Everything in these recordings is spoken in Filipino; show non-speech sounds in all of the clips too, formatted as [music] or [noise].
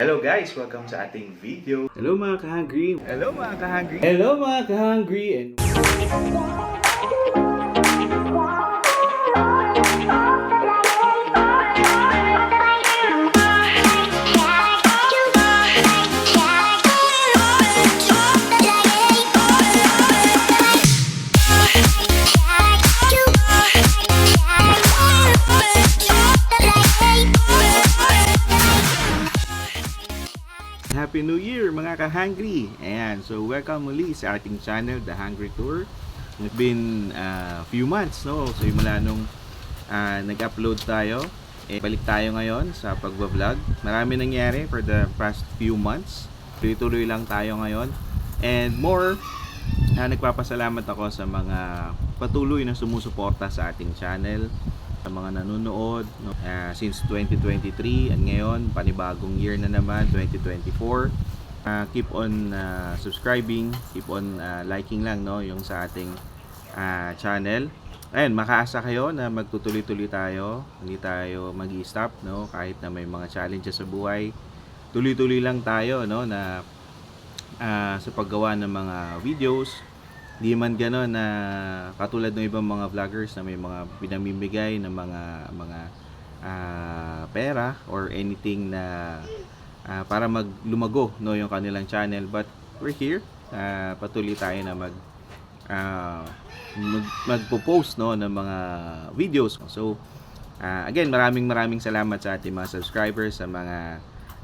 Hello guys! Welcome sa ating video. Hello mga ka-hungry! Hello mga ka-hungry! Hello mga ka-hungry! And Happy New Year mga ka-hungry! Ayan, so welcome muli sa ating channel, The Hungry Tour. It's been a few months, no? So mula nung ah, nag-upload tayo, eh, balik tayo ngayon sa pagbablog. Marami nangyari for the past few months. Tuloy-tuloy lang tayo ngayon. And more, ah, nagpapasalamat ako sa mga patuloy na sumusuporta sa ating channel sa mga nanonood no, ah, since 2023 at ngayon panibagong year na naman 2024 Ah, keep on ah, subscribing keep on ah, liking lang no yung sa ating ah, channel. Ayun makaasa kayo na magtutuloy-tuloy tayo. Hindi tayo magi-stop no kahit na may mga challenges sa buhay. Tuloy-tuloy lang tayo no na ah, sa paggawa ng mga videos Di man gano'n na katulad ng ibang mga vloggers na may mga pinamimigay ng mga mga ah, pera or anything na ah, para maglumago no yung kanilang channel. But we're here Ah, patuloy tayo na mag ah, mag, magpo-post no ng mga videos. So ah, again maraming maraming salamat sa ating mga subscribers sa mga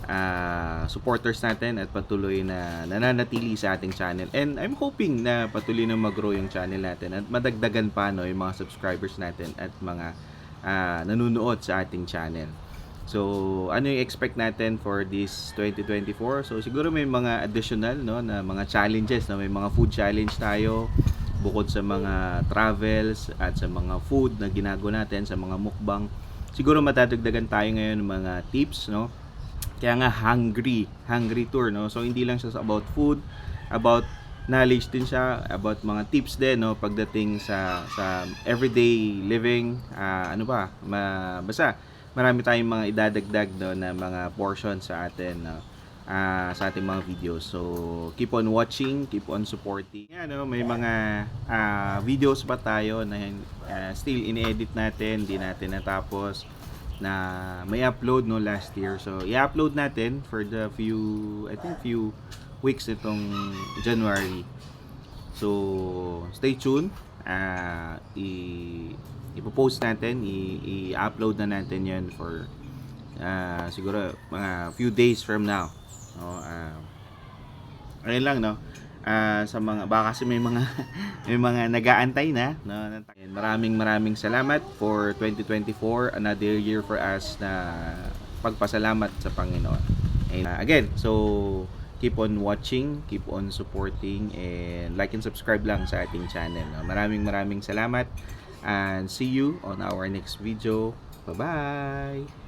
ah, supporters natin at patuloy na nananatili sa ating channel. And I'm hoping na patuloy na mag-grow yung channel natin at madagdagan pa no, yung mga subscribers natin at mga ah, nanonood sa ating channel. So, ano yung expect natin for this 2024? So, siguro may mga additional no na mga challenges na may mga food challenge tayo bukod sa mga travels at sa mga food na ginagawa natin sa mga mukbang. Siguro matadagdagan tayo ngayon ng mga tips no kaya nga hungry, hungry tour no. So hindi lang siya about food, about knowledge din siya, about mga tips din no pagdating sa sa everyday living, ah, ano ba? Ma, basta marami tayong mga idadagdag no na mga portion sa atin no. ah, sa ating mga videos. So keep on watching, keep on supporting. Yan no, may mga ah, videos pa tayo na ah, still in-edit natin, di natin natapos na may upload no last year. So, i-upload natin for the few, I think few weeks itong January. So, stay tuned. Ah, i ipopost natin, i-upload na natin 'yan for ah, siguro mga few days from now. No, ah, ayun lang no. Ah, sa mga baka kasi may mga [laughs] may mga nag-aantay na no. And Maraming maraming salamat for 2024, another year for us na pagpasalamat sa Panginoon. And ah, again, so keep on watching, keep on supporting and like and subscribe lang sa ating channel. no. Maraming maraming salamat and see you on our next video. Bye-bye.